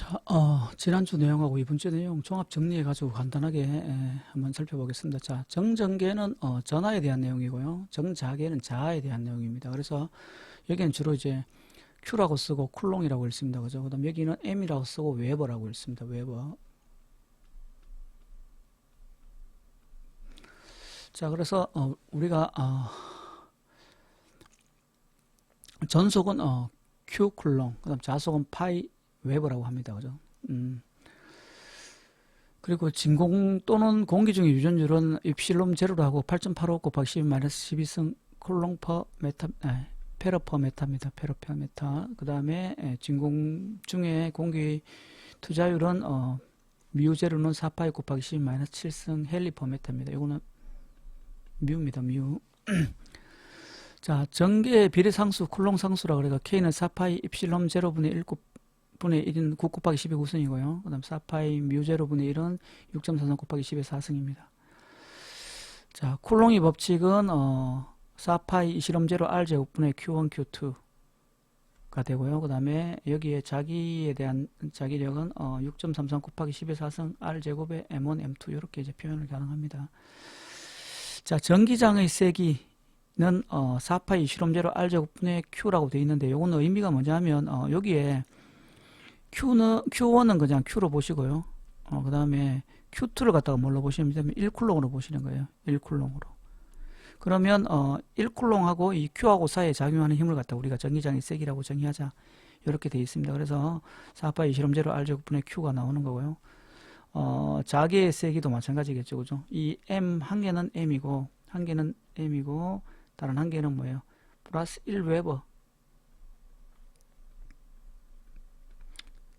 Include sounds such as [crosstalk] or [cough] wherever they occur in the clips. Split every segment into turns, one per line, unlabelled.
자, 어, 지난주 내용하고 이번 주 내용 종합 정리해 가지고 간단하게 에, 한번 살펴보겠습니다. 자, 정전계는 어, 전하에 대한 내용이고요. 정자계는 자아에 대한 내용입니다. 그래서 여기는 주로 이제 Q라고 쓰고 쿨롱이라고 읽습니다. 그죠? 그 다음 여기는 M이라고 쓰고 웨버라고 읽습니다. 웨버. 자, 그래서 어, 우리가 어, 전속은 어, Q 쿨롱, 그다음 자속은 파이 웨버라고 합니다. 그죠? 음. 그리고 진공 또는 공기 중의 유전율은 입실롬 제로로 하고 8.85 곱하기 12 마이너스 12승 콜롱 퍼 메타, 아, 페러 퍼 메타입니다. 페러 퍼 메타. 그 다음에 진공 중의 공기 투자율은 어, 뮤 제로는 4파이 곱하기 12 마이너스 7승 헬리 퍼 메타입니다. 이거는 뮤입니다. 뮤. [clears throat] 자, 전개의 비례상수 쿨롱 상수라 그래가 K는 4파이 입실롬 제로분의 1 곱, 분의 1은 9 곱하기 10의 9승이고요. 그 다음 4파이 뮤 제로분의 1은 6.43 곱하기 10의 4승입니다. 자, 쿨롱의 법칙은 어, 4파이 이실험 제로 R 제곱분의 Q1, Q2가 되고요. 그 다음에 여기에 자기에 대한 자기력은 어, 6.33 곱하기 10의 4승 R 제곱의 M1, M2 이렇게 이제 표현을 가능합니다. 자, 전기장의 세기 는 어, 4파이 실험제로 R 제곱분의 Q라고 되어 있는데 이거는 의미가 뭐냐면 어, 여기에 Q는 Q1은 그냥 Q로 보시고요. 어, 그 다음에 Q2를 갖다가 뭘로 보시면 되면 1쿨롱으로 보시는 거예요. 1쿨롱으로. 그러면 어 1쿨롱하고 이 Q하고 사이에 작용하는 힘을 갖다 우리가 전기장의 세기라고 정의하자. 이렇게 되어 있습니다. 그래서 4파이 실험제로 R 제곱분의 Q가 나오는 거고요. 어, 자개의 세기도 마찬가지겠죠. 그죠? 이 M 한 개는 M이고 한 개는 M이고 다른 한 개는 뭐예요? 플러스 1 웨버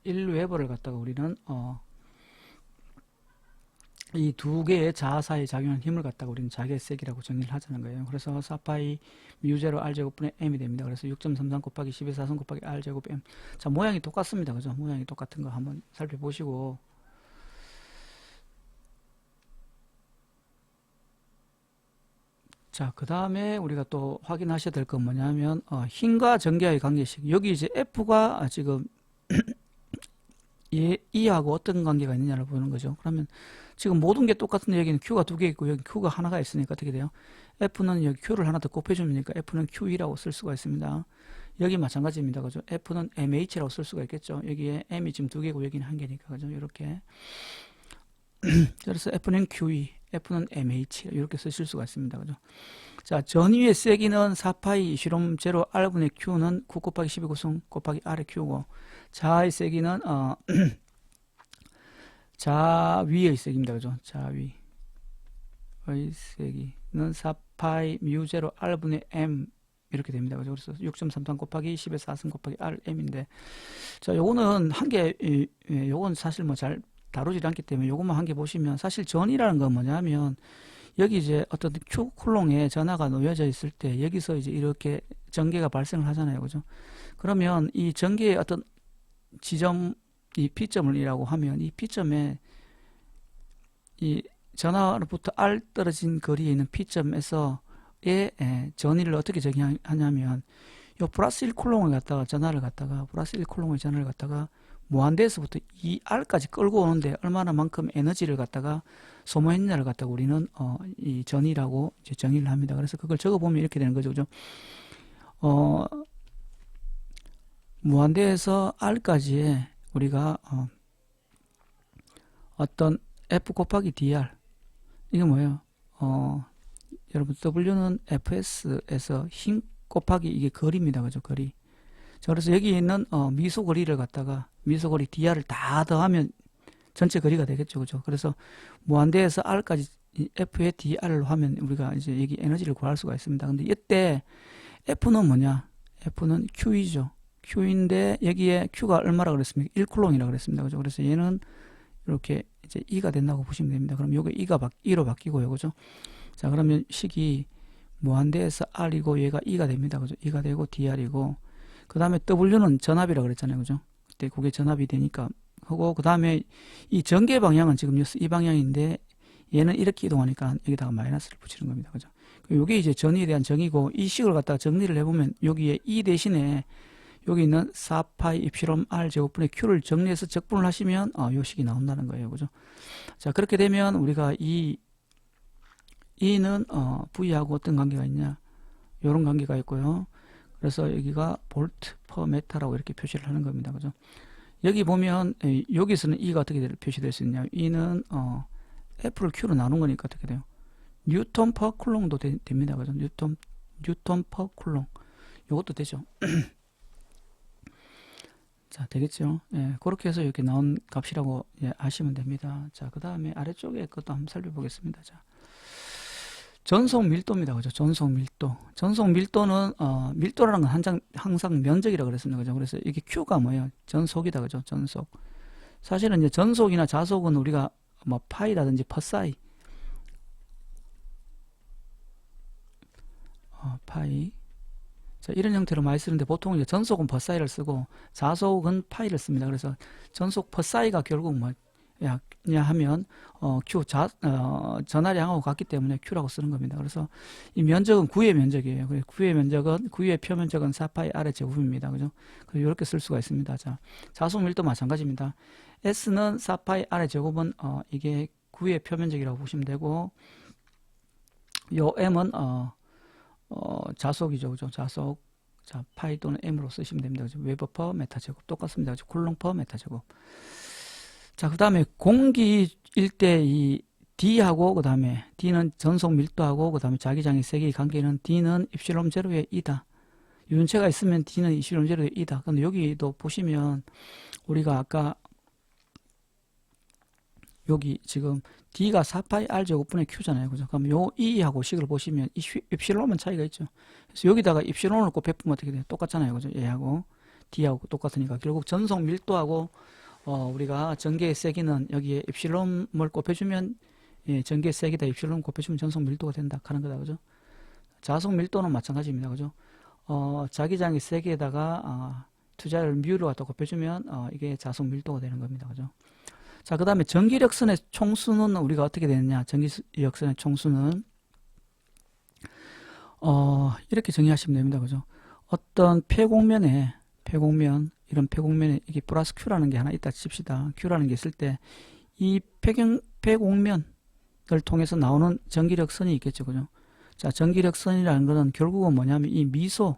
1웨버를 갖다가 우리는 어, 이 두 개의 자아 사이에 작용하는 힘을 갖다가 우리는 자기의 세기라고 정의를 하자는 거예요. 그래서 4파이 뮤제로 R제곱분의 M이 됩니다. 그래서 6.33 곱하기 10의 4승 곱하기 R제곱 M. 자, 모양이 똑같습니다. 그죠? 모양이 똑같은 거 한번 살펴보시고. 자, 그 다음에 우리가 또 확인하셔야 될 건 뭐냐면, 어, 힘과 전기와의 관계식. 여기 이제 F가 지금 얘, E하고 어떤 관계가 있느냐를 보는 거죠. 그러면 지금 모든 게 똑같은데 여기는 Q가 두 개 있고 여기 Q가 하나가 있으니까 어떻게 돼요? F는 여기 Q를 하나 더 곱해주니까 F는 QE라고 쓸 수가 있습니다. 여기 마찬가지입니다. 그죠? F는 MH라고 쓸 수가 있겠죠. 여기에 M이 지금 두 개고 여기는 한 개니까. 그죠? 이렇게. [clears throat] 그래서 F는 QE, F는 MH 이렇게 쓰실 수가 있습니다. 그죠? 자, 전위의 세기는 4파이 실험 제로 R분의 Q는 9 곱하기 12 고승 곱하기 R의 Q고 자의 세기는 어, [clears throat] 자위의 세기입니다. 그죠? 자위의 세기는 4파이 뮤 제로 R분의 M 이렇게 됩니다. 그죠? 그래서 6.33 곱하기 10의 4승 곱하기 RM인데 자, 요거는 한 개, 요건 사실 뭐 잘 다루지 않기 때문에 요것만 한 개 보시면 사실 전이라는 건 뭐냐면 여기 이제 어떤 Q 쿨롱에 전화가 놓여져 있을 때 여기서 이제 이렇게 전개가 발생을 하잖아요. 그죠? 그러면 이 전개의 어떤 지점, 이 P점을이라고 하면 이 P점에 이 전화로부터 R 떨어진 거리에 있는 P점에서 의 전위를 어떻게 정의하냐면 요 플러스 1쿨롱을 갖다가 전화를 갖다가 플러스 1쿨롱의 전화를 갖다가 무한대에서부터 이 R까지 끌고 오는데 얼마나 만큼 에너지를 갖다가 소모했냐를 갖다가 우리는 어, 이 전이라고 이제 정의를 합니다. 그래서 그걸 적어보면 이렇게 되는 거죠. 그죠? 어, 무한대에서 R까지의 우리가 어, 어떤 F 곱하기 DR 이게 뭐예요? 어, 여러분 W는 FS에서 힘 곱하기 이게 거리입니다. 그죠? 거리. 자, 그래서 여기 있는 어, 미소 거리를 갖다가 미소 거리 DR을 다 더하면 전체 거리가 되겠죠. 그죠? 그래서 무한대에서 R까지 F의 DR로 하면 우리가 이제 여기 에너지를 구할 수가 있습니다. 근데 이때 F는 뭐냐? F는 Q이죠. Q인데 여기에 Q가 얼마라 그랬습니까? 1쿨롱이라 그랬습니다. 그죠? 그래서 얘는 이렇게 이제 E가 된다고 보시면 됩니다. 그럼 요게 E가 바, E로 바뀌고요. 그죠? 자, 그러면 식이 무한대에서 R이고 얘가 E가 됩니다. 그죠? E가 되고 DR이고 그 다음에 W는 전압이라고 그랬잖아요. 그죠? 그때 그게 전압이 되니까 하고 그 다음에 이 전개 방향은 지금 이 방향인데 얘는 이렇게 이동하니까 여기다가 마이너스를 붙이는 겁니다. 그죠? 이게 이제 전위에 대한 정의고 이 식을 갖다가 정리를 해보면 여기에 E 대신에 여기 있는 4파이 입실험 r 제곱분의 q를 정리해서 적분을 하시면 어, 요 식이 나온다는 거예요. 그죠? 자, 그렇게 되면 우리가 이 E는 어, V하고 어떤 관계가 있냐? 요런 관계가 있고요. 그래서 여기가 볼트 퍼 메타라고 이렇게 표시를 하는 겁니다. 그죠? 여기 보면 에, 여기서는 E가 어떻게 될- 표시될 수 있냐? E는 어, F를 Q로 나눈 거니까 어떻게 돼요? 뉴턴 퍼 쿨롱도 되- 됩니다. 그죠? 뉴턴 뉴턴 퍼 쿨롱. 요것도 되죠. [clears throat] 자, 되겠죠? 예, 그렇게 해서 이렇게 나온 값이라고 예, 아시면 됩니다. 자, 그 다음에 아래쪽에 것도 한번 살펴보겠습니다. 자, 전속 밀도입니다. 그죠? 전속 밀도. 전속 밀도는, 어, 밀도라는 건 한장, 항상 면적이라고 그랬습니다. 그죠? 그래서 이게 Q가 뭐예요? 전속이다. 그죠? 전속. 사실은 이제 전속이나 자속은 우리가 뭐 파이라든지 퍼사이, 어, 파이. 자, 이런 형태로 많이 쓰는데 보통 이제 전속은 퍼사이를 쓰고 자속은 파이를 씁니다. 그래서 전속 퍼사이가 결국 뭐냐 하면 어, Q 자, 어, 전화량하고 같기 때문에 Q라고 쓰는 겁니다. 그래서 이 면적은 구의 면적이에요. 그래서 구의 면적은 구의 표면적은 4파이 R의 제곱입니다. 그죠? 그래서 이렇게 쓸 수가 있습니다. 자, 자속 밀도 마찬가지입니다. S는 4파이 R의 제곱은 어, 이게 구의 표면적이라고 보시면 되고 요 M은 어, 어, 자속이죠. 그죠? 자속. 자, 파이 또는 m으로 쓰시면 됩니다. 그죠? 웨버 퍼 메타 제곱 똑같습니다. 그죠? 쿨롱 퍼 메타 제곱. 자, 그 다음에 공기일 때 이 D하고 그 다음에 D는 전속 밀도하고 그 다음에 자기장의 세기의 관계는 D는 입실롬 제로의 2다. 유전체가 있으면 D는 입실롬 제로의 2다. 근데 여기도 보시면 우리가 아까 여기 지금 D가 4파이 R 제곱분의 Q잖아요. 그죠? 그럼 요 E하고 식을 보시면 이 슈- 입실론은 차이가 있죠. 그래서 여기다가 입실론을 곱해보면 어떻게 돼요? 똑같잖아요. 그죠? 얘하고 D하고 똑같으니까 결국 전속 밀도하고 어, 우리가 전개의 세기는 여기에 입실론을 곱해주면 예, 전개의 세기다 입실론 곱해주면 전속 밀도가 된다 하는 거다. 그죠? 자속 밀도는 마찬가지입니다. 그죠? 어, 자기장의 세기에다가 어, 투자를 뮤를 갖다 곱해주면 어, 이게 자속 밀도가 되는 겁니다. 그죠? 자, 그 다음에 전기력선의 총수는 우리가 어떻게 되느냐? 전기력선의 총수는, 어, 이렇게 정의하시면 됩니다. 그죠? 어떤 폐곡면에, 폐곡면, 이런 폐곡면에 이게 플러스 Q라는 게 하나 있다 칩시다. Q라는 게 있을 때, 이 폐경, 폐곡면을 통해서 나오는 전기력선이 있겠죠. 그죠? 자, 전기력선이라는 거는 결국은 뭐냐면 이 미소,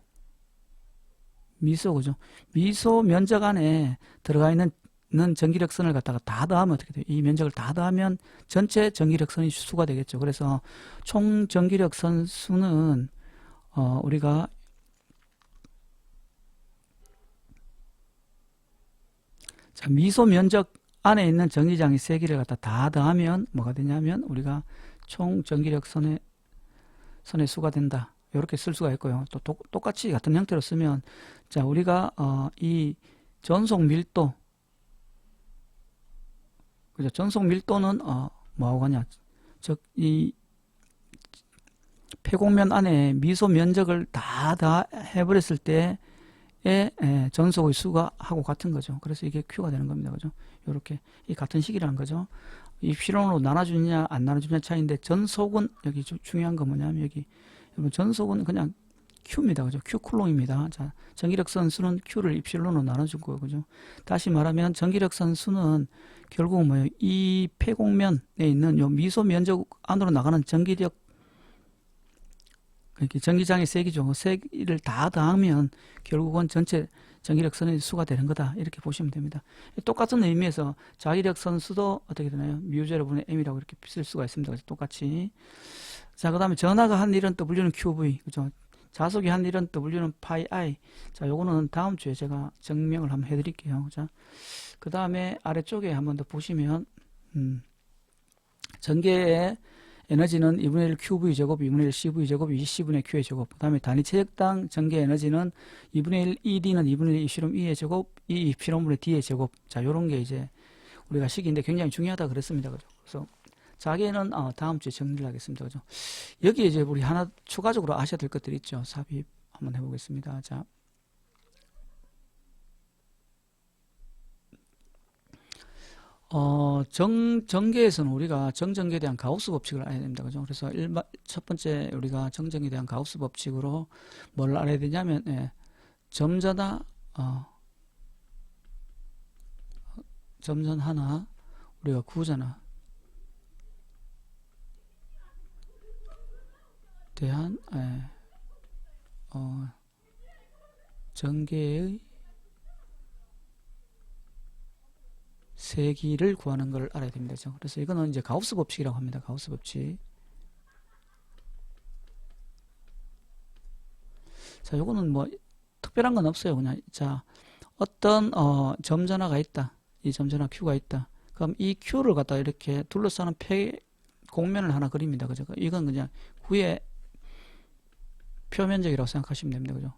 미소, 그죠? 미소 면적 안에 들어가 있는 는 전기력선을 갖다가 다 더하면 어떻게 돼요? 이 면적을 다 더하면 전체 전기력선이 수가 되겠죠. 그래서 총 전기력선 수는 어 우리가 자 미소 면적 안에 있는 전기장의 세기를 갖다 다 더하면 뭐가 되냐면 우리가 총 전기력선의 선의 수가 된다. 이렇게 쓸 수가 있고요. 또 똑- 똑같이 같은 형태로 쓰면 자 우리가 어 이 전속 밀도 그죠? 전속 밀도는 어, 뭐하고 가냐? 즉 이 폐곡면 안에 미소 면적을 다 다 해버렸을 때의 에, 전속의 수가 하고 같은 거죠. 그래서 이게 Q가 되는 겁니다. 그죠? 이렇게 이 같은 식이라는 거죠. 입실론으로 나눠주냐 안 나눠주냐 차이인데 전속은 여기 좀 중요한 건 뭐냐면 여기 전속은 그냥 Q입니다. 그죠? Q 쿨롱입니다. 자, 전기력선 수는 Q를 나눠줄 거예요. 그죠? 다시 말하면 전기력선 수는 결국은 뭐예요? 이 폐곡면에 있는 요 미소 면적 안으로 나가는 전기력 이렇게 전기장의 세기죠. 그 세기를 다 더하면 결국은 전체 전기력선의 수가 되는 거다. 이렇게 보시면 됩니다. 똑같은 의미에서 자기력선 수도 어떻게 되나요? 뮤 제로분의 m이라고 이렇게 쓸 수가 있습니다. 똑같이. 자, 그 다음에 전하가 한 일은 W는 QV. 그죠? 자속이 한 일은 W는 파이 I. 자, 요거는 다음 주에 제가 증명을 한번 해드릴게요. 자, 그 다음에 아래쪽에 한번 더 보시면, 음, 전개의 에너지는 2분의 1 QV 제곱, 2분의 1 CV 제곱, 20분의 Q의 제곱. 그 다음에 단위 체력당 전개 에너지는 2분의 1 ED는 2분의 1 입실험 E의 제곱, E 입실험분의 D의 제곱. 자, 요런 게 이제 우리가 식인데 굉장히 중요하다 그랬습니다. 그죠? 그래서 자기는 어, 다음 주에 정리를 하겠습니다. 그죠? 여기 이제 우리 하나 추가적으로 아셔야 될 것들이 있죠. 삽입 한번 해보겠습니다. 자. 어, 정, 전개에서는 우리가 정전개에 대한 가우스 법칙을 알아야 됩니다. 그죠? 그래서 일반, 첫 번째 우리가 정전에 대한 가우스 법칙으로 뭘 알아야 되냐면, 예, 점전화 어, 점선 하나 우리가 구잖아. 대한 에, 어, 전개의 세기를 구하는 걸 알아야 됩니다. 그래서 이거는 이제 가우스 법칙이라고 합니다. 가우스 법칙. 자, 요거는 뭐 특별한 건 없어요. 그냥 자, 어떤 어, 점전화가 있다. 이 점전화 Q가 있다. 그럼 이 Q를 갖다 이렇게 둘러싸는 폐 공면을 하나 그립니다. 그죠? 이건 그냥 구의 표면적이라고 생각하시면 됩니다. 그죠?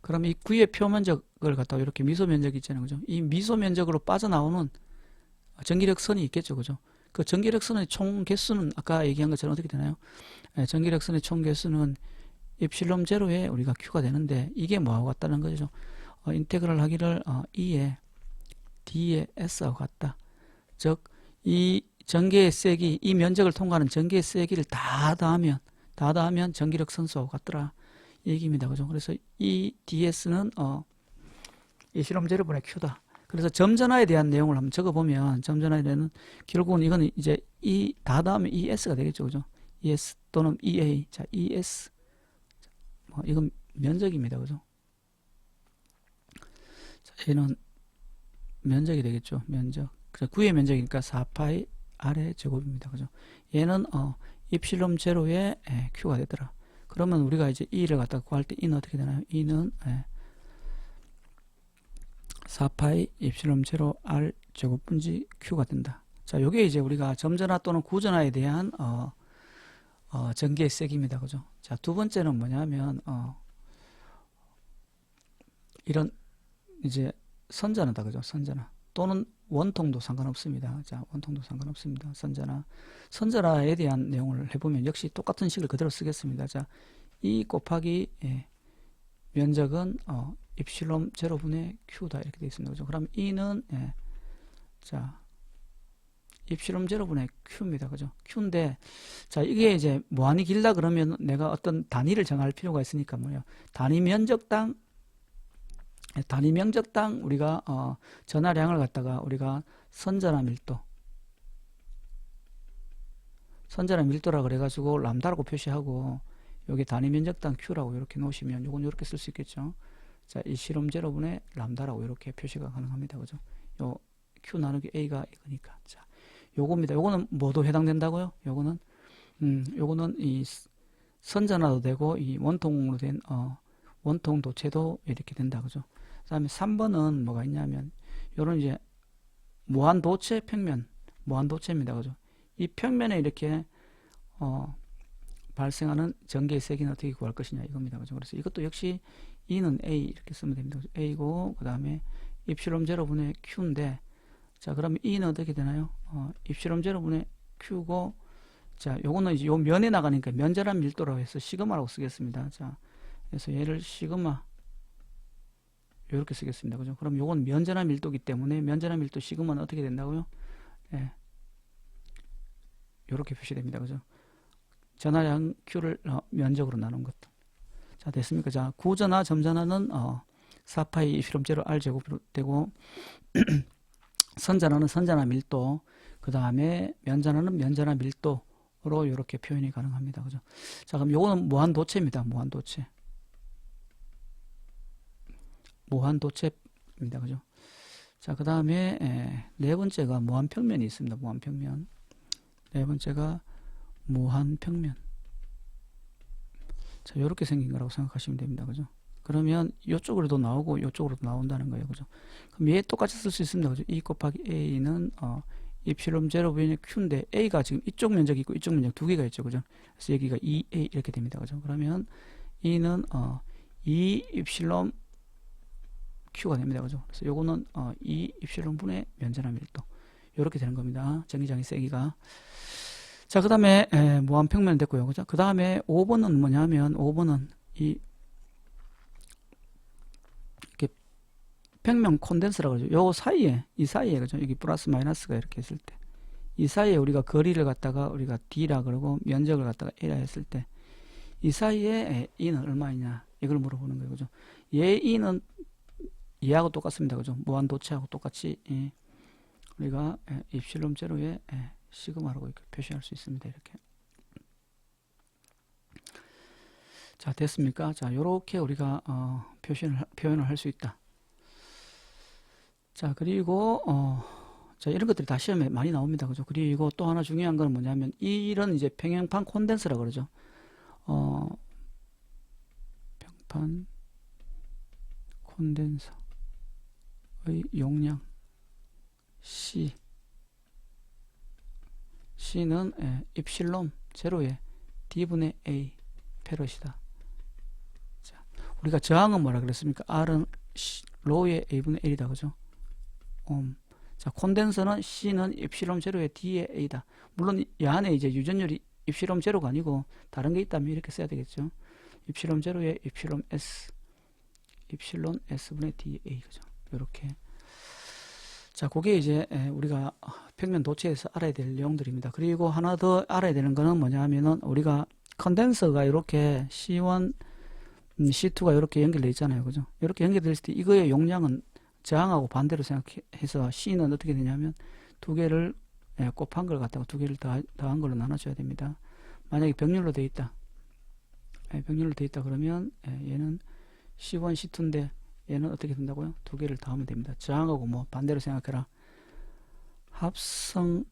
그럼 이 구의 표면적을 갖다가 이렇게 미소 면적이 있잖아요. 그죠? 이 미소 면적으로 빠져나오는 전기력 선이 있겠죠. 그죠? 그 전기력 선의 총 개수는 아까 얘기한 것처럼 어떻게 되나요? 예, 전기력 선의 총 개수는 입실롬 제로에 우리가 Q가 되는데 이게 뭐하고 같다는 거죠. 어, 인테그럴 하기를 어, E에 D에 S하고 같다. 즉, 이 전개의 세기, 이 면적을 통과하는 전개의 세기를 다 더하면, 다 더하면 전기력 선수하고 같더라. 이 얘기입니다. 그죠? 그래서 이 DS는, 어, 이 실험 제로분의 Q다. 그래서 점전화에 대한 내용을 한번 적어보면, 점전화에 대한, 결국은 이거는 이제 이, 다 더하면 ES가 되겠죠. 그죠? ES 또는 EA. 자, ES. 뭐, 이건 면적입니다. 그죠? 자, 얘는 면적이 되겠죠. 면적. 그래서 구의 면적이니까 4파이 아래 제곱입니다. 그죠? 얘는 어 입실롬 제로에 에, q가 되더라. 그러면 우리가 이제 e를 갖다 구할 때 e는 어떻게 되나요? e는 에, 4파이 입실롬 제로 r 제곱 분지 q가 된다. 자, 요게 이제 우리가 점전화 또는 구전화에 대한 어, 어, 전개의 세기입니다. 그죠? 자, 두 번째는 뭐냐면 어, 이런 이제 선전하다 그죠? 선전화 또는 원통도 상관없습니다. 자, 원통도 상관없습니다. 선전화 선전화에 대한 내용을 해보면 역시 똑같은 식을 그대로 쓰겠습니다. 자, 이 곱하기 예, 면적은 어, 입실롬 제로분의 q다 이렇게 되어 있습니다. 그죠? 그럼 e는 예, 자 입실롬 제로분의 q입니다. 그죠? q인데 자 이게 이제 무한히 길다 그러면 내가 어떤 단위를 정할 필요가 있으니까 뭐예요? 단위 면적당 단위 면적당 우리가 어, 전하량을 갖다가 우리가 선전화 밀도 선전화 밀도라 그래가지고 람다라고 표시하고 여기 단위 면적당 q라고 이렇게 놓으시면 요건 이렇게 쓸 수 있겠죠. 자, 이 실험 제로분의 람다라고 이렇게 표시가 가능합니다. 그죠? 요 q 나누기 a가 이거니까. 자, 요겁니다. 요거는 뭐도 해당된다고요? 요거는 음, 요거는 이 선전화도 되고 이 원통으로 된 어, 원통 도체도 이렇게 된다. 그죠? 그다음에 3번은 뭐가 있냐면 요런 이제 무한 도체 평면, 무한 도체입니다. 그죠? 이 평면에 이렇게 어 발생하는 전개의 세기는 어떻게 구할 것이냐 이겁니다. 그죠? 그래서 이것도 역시 E는 A 이렇게 쓰면 됩니다. 그죠? A고 그다음에 입실롬 제로분의 Q인데 자, 그럼 E는 어떻게 되나요? 어, 입실롬 제로분의 Q고 자, 요거는 이제 요 면에 나가니까 면전한 밀도라고 해서 시그마라고 쓰겠습니다. 자, 그래서 얘를 시그마 이렇게 쓰겠습니다. 그죠? 그럼 요건 면전한 밀도기 때문에 면전한 밀도 시그마는 어떻게 된다고요? 예. 요렇게 표시됩니다. 그죠? 전하량 Q를 어, 면적으로 나눈 것도. 자, 됐습니까? 자, 구전화, 점전화는 어, 4파이 입실롬제로 R 제곱으로 되고 [clears throat] 선전화는 선전화 밀도, 그 다음에 면전화는 면전화 밀도로 이렇게 표현이 가능합니다. 그죠? 자, 그럼 요거는 무한도체입니다. 무한도체. 무한도체입니다. 그죠? 자, 그 다음에 네 번째가 무한평면이 있습니다. 무한평면. 네 번째가 무한평면. 자, 이렇게 생긴 거라고 생각하시면 됩니다. 그죠? 그러면 이쪽으로도 나오고 이쪽으로도 나온다는 거예요. 그죠? 그럼 얘 똑같이 쓸 수 있습니다. 그죠? E 곱하기 A는 어, 입실롬 제로 분의 Q인데 A가 지금 이쪽 면적이 있고 이쪽 면적 두 개가 있죠. 그죠? 그래서 여기가 2A 이렇게 됩니다. 그죠? 그러면 E는 어, 2 입실롬 Q가 됩니다. 그죠? 그래서 요거는 어, 2 입실롬 분의 면전화 밀도 이렇게 되는 겁니다. 전기장의 세기가 자, 그 다음에 무한평면 됐고요. 그죠? 그 다음에 5번은 뭐냐면 5번은 이 이렇게 평면 콘덴서라고 그러죠. 요 사이에 이 사이에 그죠? 여기 플러스 마이너스가 이렇게 있을 때 이 사이에 우리가 거리를 갖다가 우리가 D라 그러고 면적을 갖다가 A라 했을 때 이 사이에 에, E는 얼마이냐 이걸 물어보는 거예요. 그죠? 얘 E는 얘하고 똑같습니다. 그죠? 무한도체하고 똑같이 예, 우리가 에, 입실롬 제로에 에, 시그마라고 이렇게 표시할 수 있습니다. 이렇게. 자, 됐습니까? 자, 요렇게 우리가 어, 표현을 표현을 할 수 있다. 자, 그리고 어, 자, 이런 것들이 다 시험에 많이 나옵니다. 그죠? 그리고 또 하나 중요한 건 뭐냐면 이런 이제 평형판 콘덴서라 그러죠. 어, 평판 콘덴서 의 용량 C C는 예, 입실론 제로의 D분의 A 페럿이다. 자, 우리가 저항은 뭐라 그랬습니까? R은 로의 A분의 L이다. 그죠? 옴. 자, 콘덴서는 C는 입실롬 제로의 D의 A다. 물론 이 안에 이제 유전율이 입실롬 제로가 아니고 다른 게 있다면 이렇게 써야 되겠죠. 입실롬 제로의 입실롬 S 입실론 S분의 DA 그죠. 이렇게 자, 그게 이제 에, 우리가 평면 도체에서 알아야 될 내용들입니다. 그리고 하나 더 알아야 되는 거는 뭐냐 하면은 우리가 컨덴서가 이렇게 C1, 음, C2가 이렇게 연결되어 있잖아요. 그죠? 이렇게 있을 때 이거의 용량은 저항하고 반대로 생각해서 C는 어떻게 되냐면 두 개를 예, 곱한 걸 갖다가 두 개를 더, 더한 걸로 나눠줘야 됩니다. 만약에 병렬로 되어 있다. 예, 병렬로 되어 있다 그러면 예, 얘는 C1, C2인데 얘는 어떻게 된다고요? 두 개를 더하면 됩니다. 저항하고 뭐 반대로 생각해라. 합성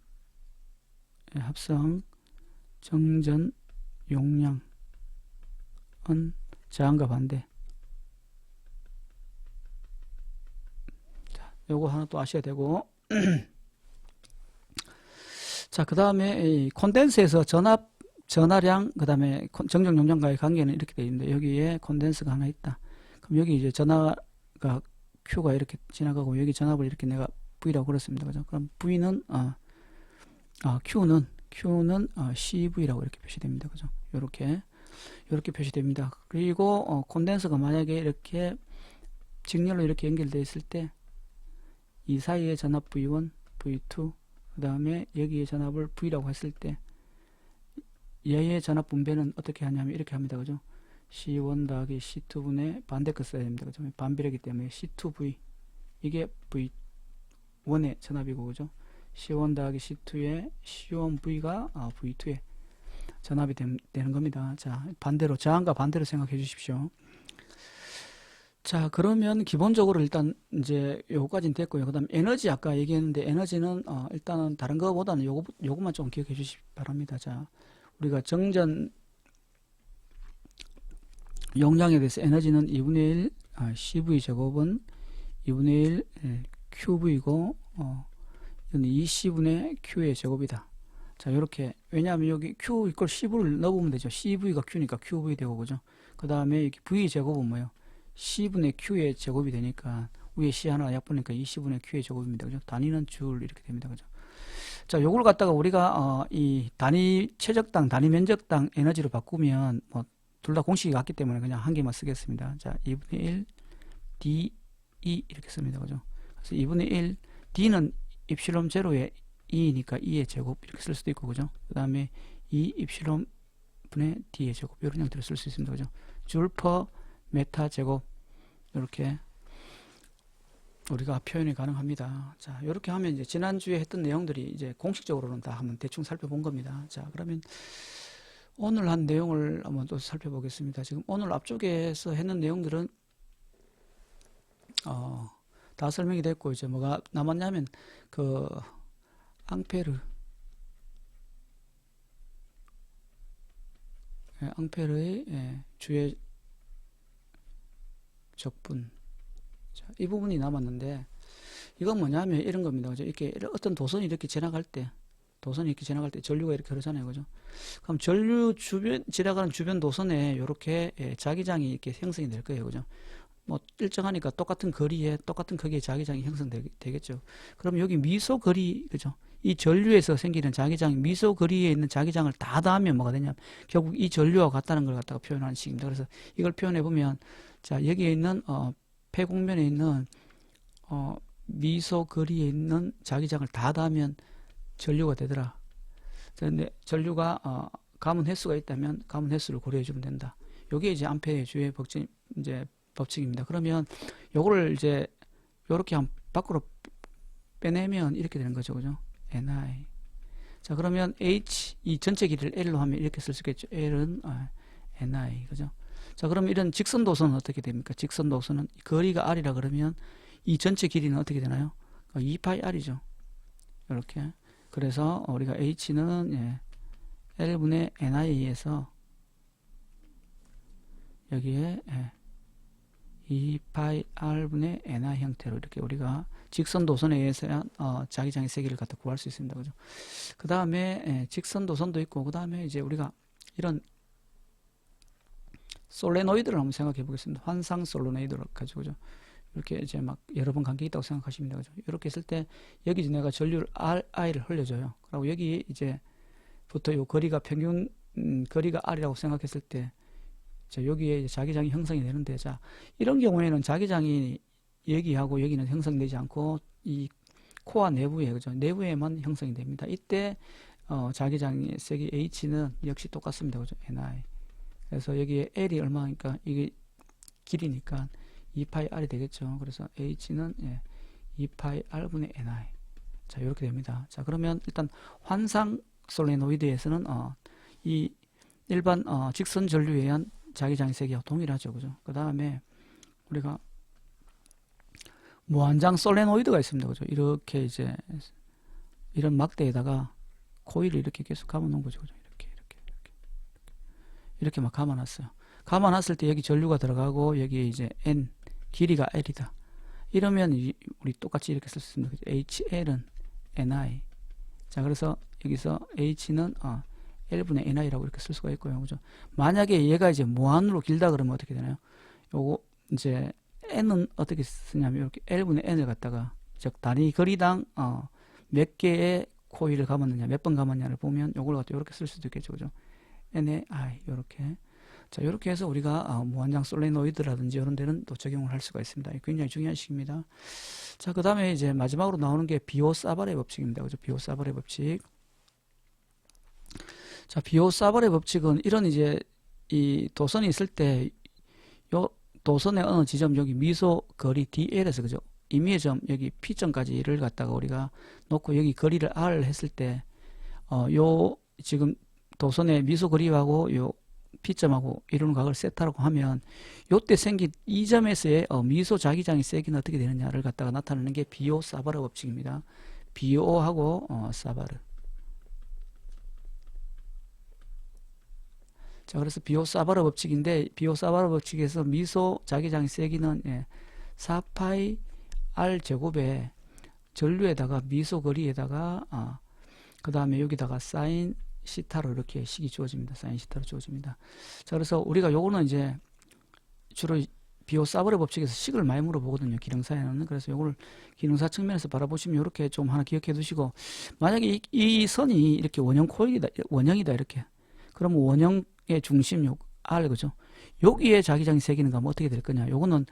예, 합성 정전 용량은 저항과 반대. 자, 요거 하나 또 아셔야 되고. [clears throat] 자, 그 다음에 이 콘덴서에서 전압, 전하량, 그 다음에 정정 용량과의 관계는 이렇게 되어 있는데 여기에 콘덴서가 하나 있다. 그럼 여기 이제 전하 가 Q가 이렇게 지나가고 여기 전압을 이렇게 내가 V라고 그랬습니다. 그죠? 그럼 V는 어, 아, Q는 Q는 어, CV라고 이렇게 표시됩니다. 그죠? 요렇게 요렇게 표시됩니다. 그리고 어, 콘덴서가 만약에 이렇게 직렬로 이렇게 연결되어 있을 때 이 사이에 전압 V1, V2 그 다음에 여기에 전압을 V라고 했을 때 얘의 전압 분배는 어떻게 하냐면 이렇게 합니다. 그죠? C1 더하기 C2분의 반대 거 써야 됩니다. 그죠? 반비례이기 때문에 C2V 이게 V1의 전압이고 그죠? C1 더하기 C2의 C1V가 아, V2의 전압이 됨, 되는 겁니다. 자, 반대로 저항과 반대로 생각해 주십시오. 자, 그러면 기본적으로 일단 이제 요거까지는 됐고요. 그다음 에너지 아까 얘기했는데 에너지는 어, 일단은 다른 거보다는 요거 요것만 좀 기억해 주시기 바랍니다. 자, 우리가 정전 용량에 대해서 에너지는 2분의 1 아, CV 제곱은 2분의 1 예, QV고 어, 이건 2C분의 Q의 제곱이다. 자, 이렇게 왜냐하면 여기 Q 이걸 C분을 넣어보면 되죠. CV가 Q니까 QV 되고 그죠. 그 다음에 V 제곱은 뭐예요? C분의 Q의 제곱이 되니까 위에 C 하나 약분니까 20분의 Q의 제곱입니다. 그죠? 단위는 줄 이렇게 됩니다. 그죠? 자, 요걸 갖다가 우리가 어, 이 단위 최적당, 단위 면적당 에너지로 바꾸면 뭐 둘 다 공식이 같기 때문에 그냥 한 개만 쓰겠습니다. 자, 2분의 1 D E 이렇게 씁니다. 그죠? 그래서 2분의 1 D는 입실롬 제로의 2니까 2의 제곱 이렇게 쓸 수도 있고 그죠? 그 다음에 2 입실롬 분의 D의 제곱 이런 형태로 쓸 수 있습니다. 그죠? 줄퍼 메타 제곱 이렇게 우리가 표현이 가능합니다. 자, 이렇게 하면 이제 지난주에 했던 내용들이 이제 공식적으로는 다 한번 대충 살펴본 겁니다. 자, 그러면 오늘 한 내용을 한번 또 살펴보겠습니다. 지금 오늘 앞쪽에서 했는 내용들은 어, 다 설명이 됐고 이제 뭐가 남았냐면 그 앙페르 예, 앙페르의 예, 주의 적분 자, 이 부분이 남았는데 이건 뭐냐면 이런 겁니다. 이렇게 어떤 도선이 이렇게 지나갈 때 도선이 이렇게 지나갈 때 전류가 이렇게 흐르잖아요. 그죠? 그럼 전류 주변 지나가는 주변 도선에 이렇게 예, 자기장이 이렇게 형성이 될 거예요. 그죠? 뭐 일정하니까 똑같은 거리에 똑같은 크기의 자기장이 형성되겠죠. 그럼 여기 미소 거리 그죠? 이 전류에서 생기는 자기장 미소 거리에 있는 자기장을 다 더하면 뭐가 되냐? 결국 이 전류와 같다는 걸 갖다가 표현하는 식입니다. 그래서 이걸 표현해 보면 자 여기에 있는 어, 폐곡면에 있는 어, 미소 거리에 있는 자기장을 다 더하면 전류가 되더라. 근데 전류가 어, 가문 횟수가 있다면 가문 횟수를 고려해 주면 된다. 요게 이제 암페의 주요 법칙 이제 법칙입니다. 그러면 요거를 이제 요렇게 한 밖으로 빼내면 이렇게 되는 거죠. 그죠? ni. 자, 그러면 h 이 전체 길이를 l로 하면 이렇게 쓸 수 있겠죠. l은 아, ni. 그죠? 자, 그럼 이런 직선 도선은 어떻게 됩니까? 직선 도선은 거리가 r이라 그러면 이 전체 길이는 어떻게 되나요? 2파이 r이죠. 이렇게. 그래서 우리가 h는 예, l분의 ni에서 여기에 예, 2파이 r분의 ni 형태로 이렇게 우리가 직선 도선에 의해서 어, 자기장의 세기를 갖다 구할 수 있습니다. 그죠? 그 다음에 예, 직선 도선도 있고 그 다음에 이제 우리가 이런 솔레노이드를 한번 생각해 보겠습니다. 환상 솔레노이드를 가지고 죠 이렇게 이제 막 여러 번 관계 있다고 생각하시면 되죠. 이렇게 했을 때 여기 내가 전류를 R, I를 흘려줘요. 그리고 여기 이제 부터 요 거리가 평균 음, 거리가 R이라고 생각했을 때 자, 여기에 자기장이 형성이 되는데 자 이런 경우에는 자기장이 여기하고 여기는 형성되지 않고 이 코어 내부에 그죠 내부에만 형성이 됩니다. 이때 어, 자기장의 세기 H는 역시 똑같습니다. 그죠 NI 그래서 여기에 L이 얼마니까 이게 길이니까 2파이 R이 되겠죠. 그래서 H는 예, 2파이 R분의 NI 자 이렇게 됩니다. 자 그러면 일단 환상 솔레노이드에서는 어, 이 일반 어, 직선 전류에 의한 자기장의 세기와 동일하죠. 그죠? 그 다음에 우리가 무한장 솔레노이드가 있습니다. 그죠? 이렇게 이제 이런 막대에다가 코일을 이렇게 계속 감아놓은 거죠. 그죠? 이렇게 이렇게 이렇게 이렇게 막 감아놨어요. 감아놨을 때 여기 전류가 들어가고 여기에 이제 n 길이가 l이다. 이러면 이- 우리 똑같이 이렇게 쓸 수 있습니다. HL은 ni. 자 그래서 여기서 h는 어, L분의 ni라고 이렇게 쓸 수가 있고요. 그죠? 만약에 얘가 이제 무한으로 길다 그러면 어떻게 되나요? 요거 이제 n은 어떻게 쓰냐면 이렇게 L분의 n을 갖다가 즉 단위 거리당 어, 몇 개의 코일을 감았느냐, 몇 번 감았냐를 보면 요걸 갖다 이렇게 쓸 수도 있겠죠. 그죠? n의 i 요렇게 자, 이렇게 해서 우리가 어, 무한장 솔레노이드라든지 이런 데는 또 적용을 할 수가 있습니다. 굉장히 중요한 식입니다. 자, 그 다음에 이제 마지막으로 나오는 게 비오 사바레 법칙입니다. 그죠? 비오 사바레 법칙. 자, 비오 사바레 법칙은 이런 이제 이 도선이 있을 때 요 도선의 어느 지점 여기 미소 거리 DL에서 그죠? 임의의 점 여기 P점까지를 갖다가 우리가 놓고 여기 거리를 R 했을 때 어, 요 지금 도선의 미소 거리하고 요 P점하고 이루는 각을 세타라고 하면 요때 생긴 이 점에서의 어, 미소 자기장의 세기는 어떻게 되느냐를 갖다가 나타내는 게 비오 사바르 법칙입니다. 비오하고 어, 사바르. 자, 그래서 비오 사바르 법칙인데 비오 사바르 법칙에서 미소 자기장의 세기는 예, 4파이 r 제곱에 전류에다가 미소 거리에다가 아, 그 다음에 여기다가 사인 시타로 이렇게 식이 주어집니다. 사인 시타로 주어집니다. 자, 그래서 우리가 요거는 이제 주로 비오 사버레 법칙에서 식을 많이 물어보거든요. 기능사에는. 그래서 요걸 기능사 측면에서 바라보시면 이렇게 좀 하나 기억해 두시고 만약에 이, 이 선이 이렇게 원형 코일이다, 원형이다 이렇게. 그러면 원형의 중심 요 R 그죠? 여기에 자기장이 새기는 가면 어떻게 될 거냐? 요거는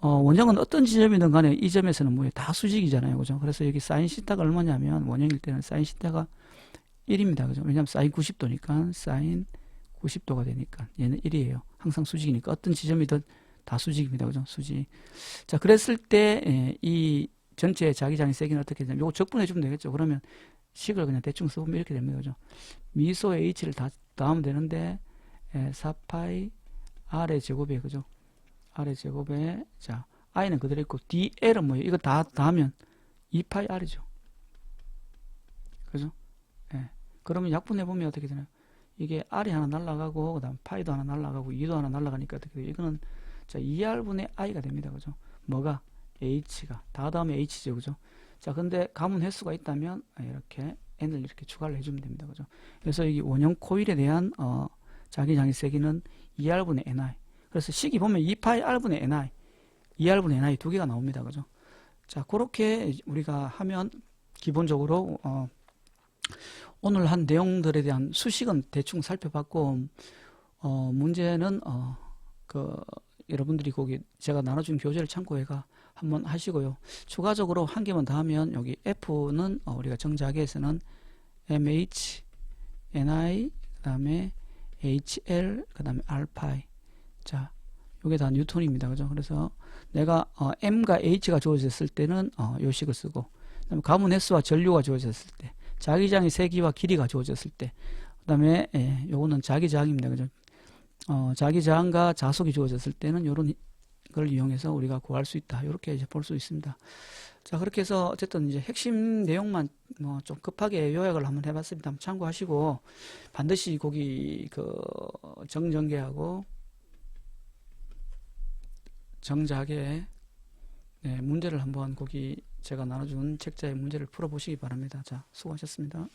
어, 원형은 어떤 지점이든 간에 이 점에서는 뭐다 수직이잖아요. 그죠? 그래서 여기 사인 시타가 얼마냐면 원형일 때는 사인 시타가 1입니다. 그죠? 왜냐면 사인 90도니까 사인 90도가 되니까 얘는 1이에요. 항상 수직이니까 어떤 지점이든 다 수직입니다. 그죠? 수직. 자, 그랬을 때 이 전체 자기장의 세기는 어떻게 되냐면 요거 적분해 주면 되겠죠. 그러면 식을 그냥 대충 써보면 이렇게 됩니다. 그죠? 미소 h를 다 더하면 되는데 예, 4파이 r의 제곱에 그죠? r의 제곱에 자 i는 그대로 있고 dl은 뭐예요? 이거 다 더하면 2파이 r이죠. 그죠? 예. 그러면 약분해 보면 어떻게 되나요? 이게 r이 하나 날라가고 그다음 파이도 하나 날라가고 2도 하나 날라가니까 어떻게 돼요? 이거는 자 2r분의 i가 됩니다. 그죠? 뭐가 h가 다 더하면 h죠. 그죠? 자 근데 가문 횟수가 있다면 이렇게 n을 이렇게 추가를 해주면 됩니다. 그죠? 그래서 이 원형 코일에 대한 어, 자기장의 세기는 2r분의 ni. 그래서 식이 보면 2파이 r분의 ni, 2r분의 ni 두 개가 나옵니다. 그죠? 자, 그렇게 우리가 하면 기본적으로 어, 오늘 한 내용들에 대한 수식은 대충 살펴봤고 어, 문제는 어, 그 여러분들이 거기 제가 나눠준 교재를 참고해가 한번 하시고요. 추가적으로 한 개만 더 하면 여기 F는 어, 우리가 정자계에서는 MH, NI, 그 다음에 HL, 그 다음에 알파이. 자, 요게 다 뉴턴입니다. 그죠? 그래서 내가 어, M과 H가 주어졌을 때는 어, 요 식을 쓰고 그 다음에 가문 횟수와 전류가 주어졌을 때 자기장의 세기와 길이가 주어졌을 때 그 다음에 예, 요거는 자기장입니다. 그죠? 어, 자기장과 자속이 주어졌을 때는 요런 걸 이용해서 우리가 구할 수 있다. 이렇게 이제 볼 수 있습니다. 자, 그렇게 해서 어쨌든 이제 핵심 내용만 뭐 좀 급하게 요약을 한번 해봤습니다. 한번 참고하시고 반드시 거기 그 정전개하고 정작에 네, 문제를 한번 거기 제가 나눠준 책자의 문제를 풀어보시기 바랍니다. 자, 수고하셨습니다.